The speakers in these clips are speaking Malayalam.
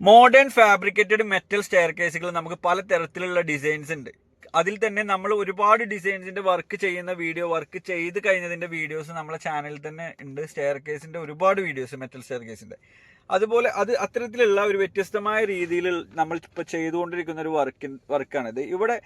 മോഡേൺ ഫാബ്രിക്കേറ്റഡ് മെറ്റൽ സ്റ്റെയർ കേസുകൾ നമുക്ക് പല തരത്തിലുള്ള ഡിസൈൻസ് ഉണ്ട്. അതിൽ തന്നെ നമ്മൾ ഒരുപാട് ഡിസൈൻസിന്റെ വർക്ക് ചെയ്യുന്ന വീഡിയോ വർക്ക് ചെയ്ത് കഴിഞ്ഞതിന്റെ വീഡിയോസ് നമ്മളെ ചാനലിൽ തന്നെ ഉണ്ട്. സ്റ്റെയർ കേസിന്റെ ഒരുപാട് വീഡിയോസ് മെറ്റൽ സ്റ്റെയർ കേസിന്റെ അതുപോലെ അത് അത്തരത്തിലുള്ള ഒരു വ്യത്യസ്തമായ രീതിയിൽ നമ്മൾ ഇപ്പോൾ ചെയ്തുകൊണ്ടിരിക്കുന്ന ഒരു വർക്ക് വർക്കാണിത് ഇവിടെ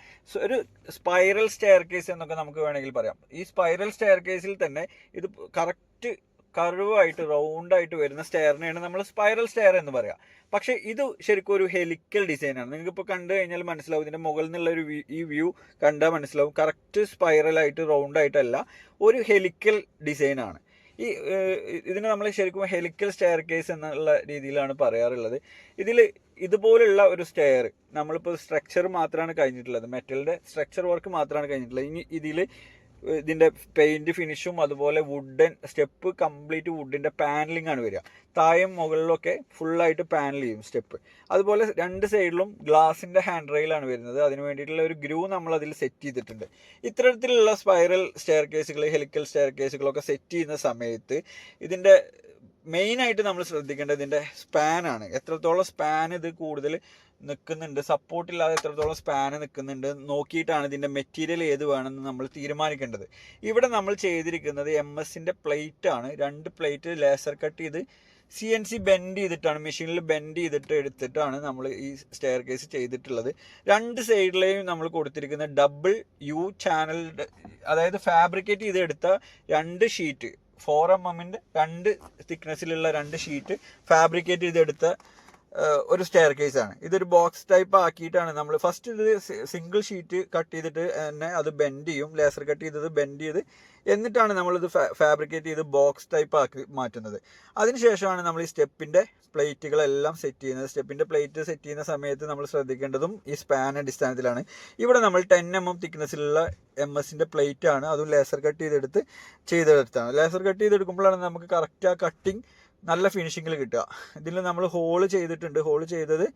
ഒരു സ്പൈറൽ സ്റ്റെയർ കേസ് എന്നൊക്കെ നമുക്ക് വേണമെങ്കിൽ പറയാം. ഈ സ്പൈറൽ സ്റ്റെയർ കേസിൽ തന്നെ ഇത് കറക്റ്റ് കർവായിട്ട് റൗണ്ട് ആയിട്ട് വരുന്ന സ്റ്റെയറിനെയാണ് നമ്മൾ സ്പൈറൽ സ്റ്റെയർ എന്ന് പറയാം. പക്ഷെ ഇത് ശരിക്കും ഒരു ഹെലിക്കൽ ഡിസൈനാണ്. നിങ്ങൾക്ക് ഇപ്പോൾ കണ്ടു കഴിഞ്ഞാൽ മനസ്സിലാവും ഇതിന്റെ മുകളിൽ നിന്നുള്ള ഒരു ഈ വ്യൂ കണ്ടാൽ മനസ്സിലാവും. കറക്റ്റ് സ്പൈറൽ ആയിട്ട് റൗണ്ട് ആയിട്ടല്ല ഒരു ഹെലിക്കൽ ഡിസൈനാണ്. ഈ ഇതിന് നമ്മൾ ശരിക്കും ഹെലിക്കൽ സ്റ്റെയർ കേസ് എന്നുള്ള രീതിയിലാണ് പറയാറുള്ളത്. ഇതിൽ ഇതുപോലുള്ള ഒരു സ്റ്റെയർ നമ്മളിപ്പോൾ സ്ട്രക്ചർ മാത്രമാണ് കഴിഞ്ഞിട്ടുള്ളത്. മെറ്റലിന്റെ സ്ട്രക്ചർ വർക്ക് മാത്രമാണ് കഴിഞ്ഞിട്ടുള്ളത്. ഇനി ഇതിൽ ഇതിന്റെ പെയിന്റ് ഫിനിഷും അതുപോലെ വുഡൻ സ്റ്റെപ്പ് കംപ്ലീറ്റ് വുഡിന്റെ പാനലിംഗ് ആണ് വരിക. താഴെയും മുകളിലൊക്കെ ഫുള്ളായിട്ട് പാനൽ ചെയ്യും സ്റ്റെപ്പ് അതുപോലെ രണ്ട് സൈഡിലും ഗ്ലാസിന്റെ ഹാൻഡ് റെയിലാണ് വരുന്നത്. അതിന് വേണ്ടിയിട്ടുള്ള ഒരു ഗ്രൂ നമ്മൾ അതിൽ സെറ്റ് ചെയ്തിട്ടുണ്ട്. ഇത്തരത്തിലുള്ള സ്പൈറൽ സ്റ്റെയർ കേസുകൾ ഹെലിക്കൽ സ്റ്റെയർ കേസുകളൊക്കെ സെറ്റ് ചെയ്യുന്ന സമയത്ത് ഇതിന്റെ മെയിനായിട്ട് നമ്മൾ ശ്രദ്ധിക്കേണ്ടത് ഇതിന്റെ സ്പാനാണ് എത്രത്തോളം സ്പാൻ ഇത് കൂടുതൽ നിൽക്കുന്നുണ്ട് സപ്പോർട്ട് ഇല്ലാതെ എത്രത്തോളം സ്പാന് നിൽക്കുന്നുണ്ട് നോക്കിയിട്ടാണ് ഇതിന്റെ മെറ്റീരിയൽ ഏത് വേണമെന്ന് നമ്മൾ തീരുമാനിക്കേണ്ടത്. ഇവിടെ നമ്മൾ ചെയ്തിരിക്കുന്നത് എം എസിന്റെ ആണ്. രണ്ട് പ്ലേറ്റ് ലേസർ കട്ട് ചെയ്ത് സി എൻ സി ബെൻഡ് ചെയ്തിട്ടാണ് മെഷീനിൽ ബെൻഡ് ചെയ്തിട്ട് എടുത്തിട്ടാണ് നമ്മൾ ഈ സ്റ്റെയർ കേസ് ചെയ്തിട്ടുള്ളത്. രണ്ട് സൈഡിലെയും നമ്മൾ കൊടുത്തിരിക്കുന്ന ഡബിൾ യു ചാനൽ അതായത് ഫാബ്രിക്കേറ്റ് ചെയ്തെടുത്ത രണ്ട് ഷീറ്റ് ഫോർ എം എമ്മിന്റെ രണ്ട് തിക്നെസ്സിലുള്ള രണ്ട് ഷീറ്റ് ഫാബ്രിക്കേറ്റ് ചെയ്തെടുത്ത ഒരു സ്റ്റെയർ കേസ് ആണ്. ഇതൊരു ബോക്സ് ടൈപ്പ് ആക്കിയിട്ടാണ് നമ്മൾ ഫസ്റ്റ് ഇത് സിംഗിൾ ഷീറ്റ് കട്ട് ചെയ്തിട്ട് തന്നെ അത് ബെൻഡ് ചെയ്യും ലേസർ കട്ട് ചെയ്തത് ബെൻഡ് ചെയ്ത് എന്നിട്ടാണ് നമ്മളിത് ഫാബ്രിക്കേറ്റ് ചെയ്ത് ബോക്സ് ടൈപ്പ് ആക്കി മാറ്റുന്നത്. അതിനുശേഷമാണ് നമ്മൾ ഈ സ്റ്റെപ്പിന്റെ പ്ലേറ്റുകളെല്ലാം സെറ്റ് ചെയ്യുന്നത്. സ്റ്റെപ്പിന്റെ പ്ലേറ്റ് സെറ്റ് ചെയ്യുന്ന സമയത്ത് നമ്മൾ ശ്രദ്ധിക്കേണ്ടതും ഈ സ്പാൻ അടിസ്ഥാനത്തിലാണ്. ഇവിടെ നമ്മൾ ടെൻ എം എം തിക്നെസ്സിലുള്ള എം എസിന്റെ പ്ലേറ്റ് ആണ്. അതും ലേസർ കട്ട് ചെയ്തെടുത്ത് ചെയ്തെടുത്താണ്. ലേസർ കട്ട് ചെയ്തെടുക്കുമ്പോഴാണ് നമുക്ക് കറക്റ്റ് ആ കട്ടിങ് നല്ല ഫിനിഷിങ്ങിൽ കിട്ടുക. ഇതിൽ നമ്മൾ ഹോൾ ചെയ്തിട്ടുണ്ട്. ഹോൾ ചെയ്തത്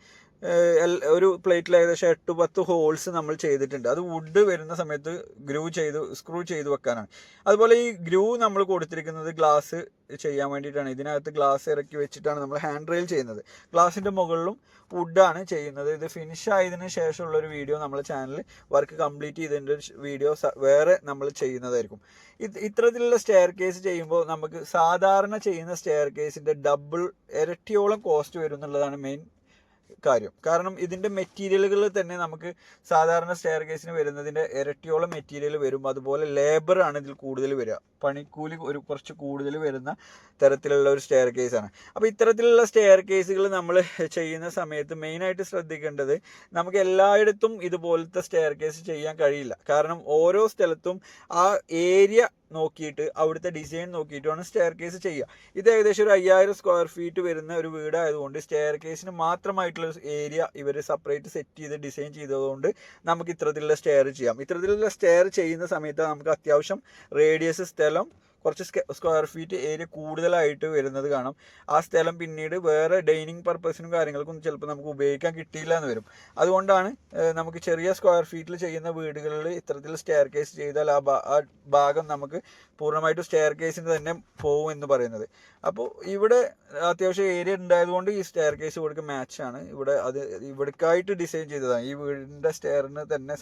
ഒരു പ്ലേറ്റിൽ ഏകദേശം എട്ട് പത്ത് ഹോൾസ് നമ്മൾ ചെയ്തിട്ടുണ്ട്. അത് വുഡ് വരുന്ന സമയത്ത് ഗ്രൂ ചെയ്ത് സ്ക്രൂ ചെയ്ത് വെക്കാനാണ്. അതുപോലെ ഈ ഗ്രൂ നമ്മൾ കൊടുത്തിരിക്കുന്നത് ഗ്ലാസ് ചെയ്യാൻ വേണ്ടിയിട്ടാണ്. ഇതിനകത്ത് ഗ്ലാസ് ഇറക്കി വെച്ചിട്ടാണ് നമ്മൾ ഹാൻഡ് റെയിൽ ചെയ്യുന്നത്. ഗ്ലാസിന്റെ മുകളിലും വുഡാണ് ചെയ്യുന്നത്. ഇത് ഫിനിഷ് ആയതിനു ശേഷമുള്ള ഒരു വീഡിയോ നമ്മളെ ചാനലിൽ വർക്ക് കംപ്ലീറ്റ് ചെയ്തതിന്റെ വീഡിയോ വേറെ നമ്മൾ ചെയ്യുന്നതായിരിക്കും. ഇത് ഇത്തരത്തിലുള്ള സ്റ്റെയർ കേസ് ചെയ്യുമ്പോൾ നമുക്ക് സാധാരണ ചെയ്യുന്ന സ്റ്റെയർ കേസിന്റെ ഡബിൾ ഇരട്ടിയോളം കോസ്റ്റ് വരും എന്നുള്ളതാണ് മെയിൻ കാര്യം. കാരണം ഇതിന്റെ മെറ്റീരിയലുകൾ തന്നെ നമുക്ക് സാധാരണ സ്റ്റെയർ കേസിന് വരുന്നതിന്റെ ഇരട്ടിയോളം മെറ്റീരിയൽ വരും. അതുപോലെ ലേബർ ആണ് ഇതിൽ കൂടുതൽ വരിക. പണിക്കൂലി ഒരു കുറച്ച് കൂടുതൽ വരുന്ന തരത്തിലുള്ള ഒരു സ്റ്റെയർ കേസാണ് അപ്പോൾ ഇത്തരത്തിലുള്ള സ്റ്റെയർ കേസുകൾ നമ്മൾ ചെയ്യുന്ന സമയത്ത് മെയിനായിട്ട് ശ്രദ്ധിക്കേണ്ടത് നമുക്ക് എല്ലായിടത്തും ഇതുപോലത്തെ സ്റ്റെയർ കേസ് ചെയ്യാൻ കഴിയില്ല. കാരണം ഓരോ സ്ഥലത്തും ആ ഏരിയ നോക്കിയിട്ട് അവിടുത്തെ ഡിസൈൻ നോക്കിയിട്ടാണ് സ്റ്റെയർ കേസ് ചെയ്യുക ഇത് ഏകദേശം ഒരു അയ്യായിരം സ്ക്വയർ ഫീറ്റ് വരുന്ന ഒരു വീടായതുകൊണ്ട് സ്റ്റെയർ കേസിന് മാത്രമായിട്ടുള്ള ഏരിയ ഇവർ സെപ്പറേറ്റ് സെറ്റ് ചെയ്ത് ഡിസൈൻ ചെയ്തതുകൊണ്ട് നമുക്ക് ഇത്തരത്തിലുള്ള സ്റ്റെയർ ചെയ്യാം. ഇത്തരത്തിലുള്ള സ്റ്റെയർ ചെയ്യുന്ന സമയത്ത് നമുക്ക് അത്യാവശ്യം റേഡിയസ് സ്ഥലം കുറച്ച് സ്ക്വയർ ഫീറ്റ് ഏരിയ കൂടുതലായിട്ട് വരുന്നത് കാണാം. ആ സ്ഥലം പിന്നീട് വേറെ ഡൈനിങ് പർപ്പസിനും കാര്യങ്ങൾക്കും ചിലപ്പോൾ നമുക്ക് ഉപയോഗിക്കാൻ കിട്ടിയില്ല എന്ന് വരും. അതുകൊണ്ടാണ് നമുക്ക് ചെറിയ സ്ക്വയർ ഫീറ്റിൽ ചെയ്യുന്ന വീടുകളിൽ ഇത്തരത്തിൽ സ്റ്റെയർ കേസ് ചെയ്താൽ ആ ഭാഗം നമുക്ക് പൂർണമായിട്ടും സ്റ്റെയർ കേസിന് തന്നെ പോകും എന്ന് പറയുന്നത്. അപ്പോൾ ഇവിടെ അത്യാവശ്യം ഏരിയ ഉണ്ടായതുകൊണ്ട് ഈ സ്റ്റെയർ കേസ് ഇവിടേക്ക് മാച്ചാണ് ഇവിടെ അത് ഇവിടേക്കായിട്ട് ഡിസൈൻ ചെയ്തതാണ്. ഈ വീടിന്റെ സ്റ്റെയറിന് തന്നെ